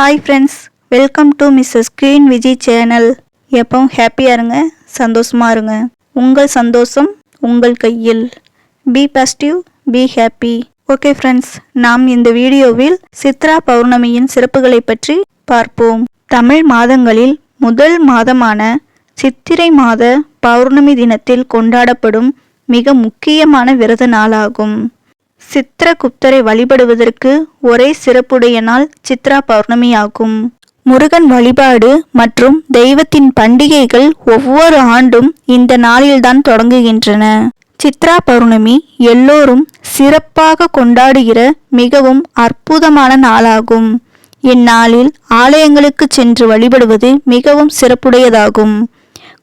Hi friends welcome to Mrs Green Viji channel எப்பவும் ஹாப்பியாக இருங்க சந்தோஷமாக இருங்க. உங்கள் சந்தோஷம் உங்கள் கையில். Be positive be happy okay friends நாம் இந்த வீடியோவில் சித்ரா பௌர்ணமியின் சிறப்புகளை பற்றி பார்ப்போம். தமிழ் மாதங்களில் முதல் மாதமான சித்திரை மாத பௌர்ணமி தினத்தில் கொண்டாடப்படும் மிக முக்கியமான விரத நாளாகும். சித்திரகுப்தரை வழிபடுவதற்கு ஒரே சிறப்புடைய நாள் சித்ரா பௌர்ணமி ஆகும் முருகன் வழிபாடு மற்றும் தெய்வத்தின் பண்டிகைகள் ஒவ்வொரு ஆண்டும் இந்த நாளில்தான் தொடங்குகின்றன. சித்ரா பௌர்ணமி எல்லோரும் சிறப்பாக கொண்டாடுகிற மிகவும் அற்புதமான நாளாகும். இந்நாளில் ஆலயங்களுக்கு சென்று வழிபடுவது மிகவும் சிறப்புடையதாகும்.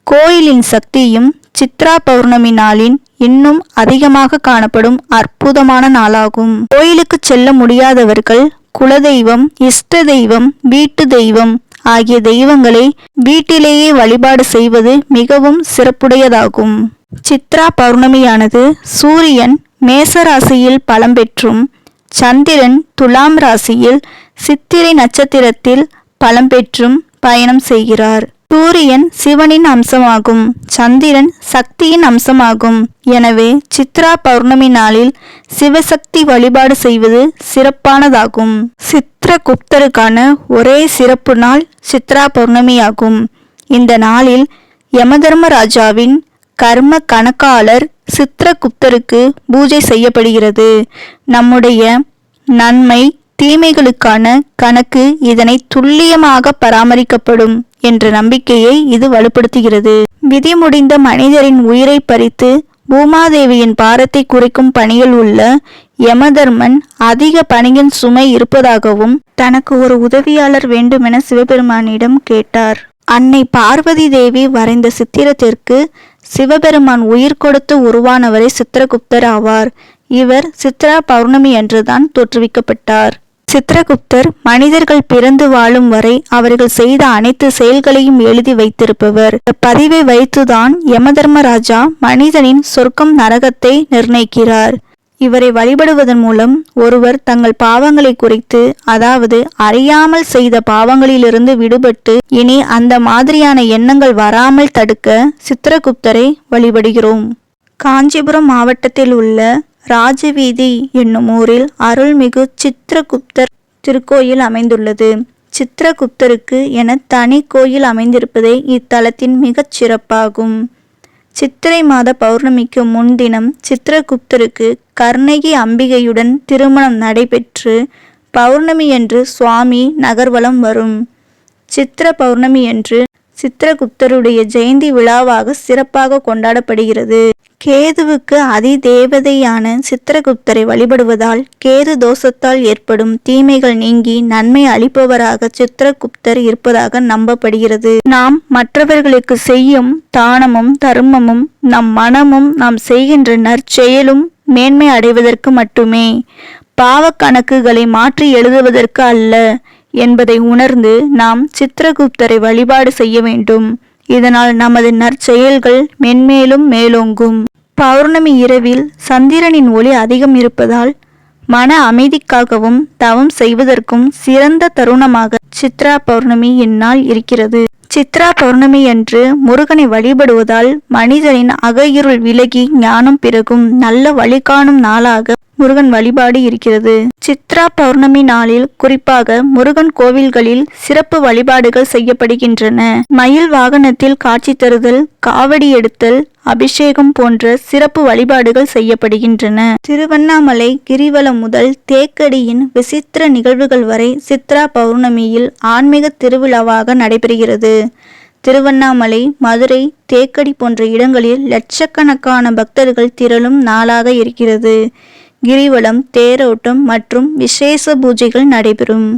கோயிலின் சக்தியும் சித்ரா பௌர்ணமி நாளின் இன்னும் அதிகமாக காணப்படும் அற்புதமான நாளாகும். கோயிலுக்கு செல்ல முடியாதவர்கள் குலதெய்வம் இஷ்ட தெய்வம் வீட்டு தெய்வம் ஆகிய தெய்வங்களை வீட்டிலேயே வழிபாடு செய்வது மிகவும் சிறப்புடையதாகும். சித்ரா பௌர்ணமியானது சூரியன் மேச ராசியில் பலம் பெற்றும் சந்திரன் துலாம் ராசியில் சித்திரை நட்சத்திரத்தில் பலம் பெற்றும் பயணம் செய்கிறார். சூரியன் சிவனின் அம்சமாகும் சந்திரன் சக்தியின் அம்சமாகும். எனவே சித்ரா பௌர்ணமி நாளில் சிவசக்தி வழிபாடு செய்வது சிறப்பானதாகும். சித்திரகுப்தருக்கான ஒரே சிறப்பு நாள் சித்ரா பௌர்ணமியாகும். இந்த நாளில் யமதர்மராஜாவின் கர்ம கணக்காளர் சித்திரகுப்தருக்கு பூஜை செய்யப்படுகிறது. நம்முடைய நன்மை தீமைகளுக்கான கணக்கு இதனை துல்லியமாக பராமரிக்கப்படும். என்ற நம்பிக்கையை இது வலுப்படுத்துகிறது. விதி முடிந்த மனிதரின் உயிரை பறித்து பூமாதேவியின் பாரத்தை குறைக்கும் பணியில் உள்ள யமதர்மன் அதிக பணியின் சுமை இருப்பதாகவும் தனக்கு ஒரு உதவியாளர் வேண்டுமென சிவபெருமானிடம் கேட்டார். அன்னை பார்வதி தேவி வரைந்த சித்திரத்திற்கு சிவபெருமான் உயிர் கொடுத்து உருவானவரே சித்திரகுப்தர் ஆவார். இவர் சித்ரா பௌர்ணமி என்றுதான் தோற்றுவிக்கப்பட்டார். சித்திரகுப்தர் மனிதர்கள் பிறந்து வாழும் வரை அவர்கள் செய்த அனைத்து செயல்களையும் எழுதி வைத்திருப்பவர். பதிவை வைத்துதான் யமதர்மராஜா மனிதனின் சொர்க்கம் நரகத்தை நிர்ணயிக்கிறார். இவரை வழிபடுவதன் மூலம் ஒருவர் தங்கள் பாவங்களை குறைத்து அதாவது அறியாமல் செய்த பாவங்களிலிருந்து விடுபட்டு இனி அந்த மாதிரியான எண்ணங்கள் வராமல் தடுக்க சித்திரகுப்தரை வழிபடுகிறோம். காஞ்சிபுரம் மாவட்டத்தில் உள்ள ராஜவீதி என்னும் ஊரில் அருள்மிகு சித்திரகுப்தர் திருக்கோயில் அமைந்துள்ளது. சித்திரகுப்தருக்கு என தனி கோயில் அமைந்திருப்பதே இத்தலத்தின் மிகச் சிறப்பாகும். சித்திரை மாத பௌர்ணமிக்கு முன்தினம் சித்திரகுப்தருக்கு கர்ணகி அம்பிகையுடன் திருமணம் நடைபெற்று பௌர்ணமி என்று சுவாமி நகர்வலம் வரும். சித்திர பௌர்ணமி என்று சித்திரகுப்தருடைய ஜெயந்தி விழாவாக சிறப்பாக கொண்டாடப்படுகிறது. கேதுவுக்கு அதிதேவதையான சித்திரகுப்தரை வழிபடுவதால் கேது தோஷத்தால் ஏற்படும் தீமைகள் நீங்கி நன்மை அளிப்பவராக சித்திரகுப்தர் இருப்பதாக நம்பப்படுகிறது. நாம் மற்றவர்களுக்கு செய்யும் தானமும் தர்மமும் நம் மனமும் நாம் செய்கின்ற நற்செயலும் மேன்மை அடைவதற்கு மட்டுமே. பாவக்கணக்குகளை மாற்றி எழுதுவதற்கு அல்ல. என்பதை உணர்ந்து நாம் சித்திரகுப்தரை வழிபாடு செய்ய வேண்டும். இதனால் நமது நற்செயல்கள் மென்மேலும் மேலோங்கும். பௌர்ணமி இரவில் சந்திரனின் ஒளி அதிகம் இருப்பதால் மன அமைதிக்காகவும் தவம் செய்வதற்கும் சிறந்த தருணமாக சித்ரா பௌர்ணமி இந்நாள் இருக்கிறது. சித்ரா பௌர்ணமி என்று முருகனை வழிபடுவதால் மனிதனின் அகையிருள் விலகி ஞானம் பிறகும் நல்ல வழிகாணும் நாளாக முருகன் வழிபாடு இருக்கிறது. சித்ரா பௌர்ணமி நாளில் குறிப்பாக முருகன் கோவில்களில் சிறப்பு வழிபாடுகள் செய்யப்படுகின்றன. மயில் வாகனத்தில் காட்சி தருதல் காவடி எடுத்தல் அபிஷேகம் போன்ற சிறப்பு வழிபாடுகள் செய்யப்படுகின்றன. திருவண்ணாமலை கிரிவலம் முதல் தேக்கடியின் விசித்திர நிகழ்வுகள் வரை சித்ரா பௌர்ணமியில் ஆன்மீக திருவிழாவாக நடைபெறுகிறது. திருவண்ணாமலை மதுரை தேக்கடி போன்ற இடங்களில் லட்சக்கணக்கான பக்தர்கள் திரளும் நாளாக இருக்கிறது. கிரிவலம் தேரோட்டம் மற்றும் விசேஷ பூஜைகள் நடைபெறும்.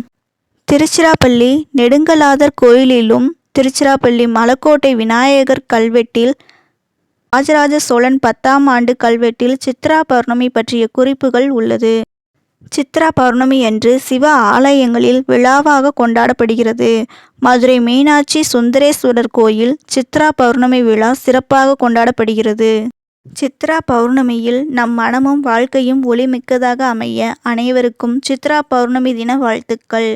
திருச்சிராப்பள்ளி நெடுங்கலாதர் கோயிலிலும் திருச்சிராப்பள்ளி மலக்கோட்டை விநாயகர் கல்வெட்டில் ராஜராஜ சோழன் பத்தாம் ஆண்டு கல்வெட்டில் சித்ரா பௌர்ணமி பற்றிய குறிப்புகள் உள்ளது. சித்ரா பௌர்ணமி என்று சிவ ஆலயங்களில் விழாவாக கொண்டாடப்படுகிறது. மதுரை மீனாட்சி சுந்தரேஸ்வரர் கோயில் சித்ரா பௌர்ணமி விழா சிறப்பாக கொண்டாடப்படுகிறது. சித்ரா பௌர்ணமியில் நம் மனமும் வாழ்க்கையும் ஒளிமிக்கதாக அமைய அனைவருக்கும் சித்ரா பௌர்ணமி தின வாழ்த்துக்கள்.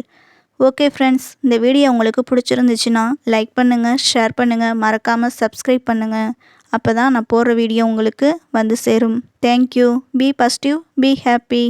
ஓகே ஃப்ரெண்ட்ஸ் இந்த வீடியோ உங்களுக்கு பிடிச்சிருந்துச்சுன்னா லைக் பண்ணுங்கள் ஷேர் பண்ணுங்கள் மறக்காமல் சப்ஸ்கிரைப் பண்ணுங்கள் அப்போ தான் நான் போடுற வீடியோ உங்களுக்கு வந்து சேரும். Thank you be positive be happy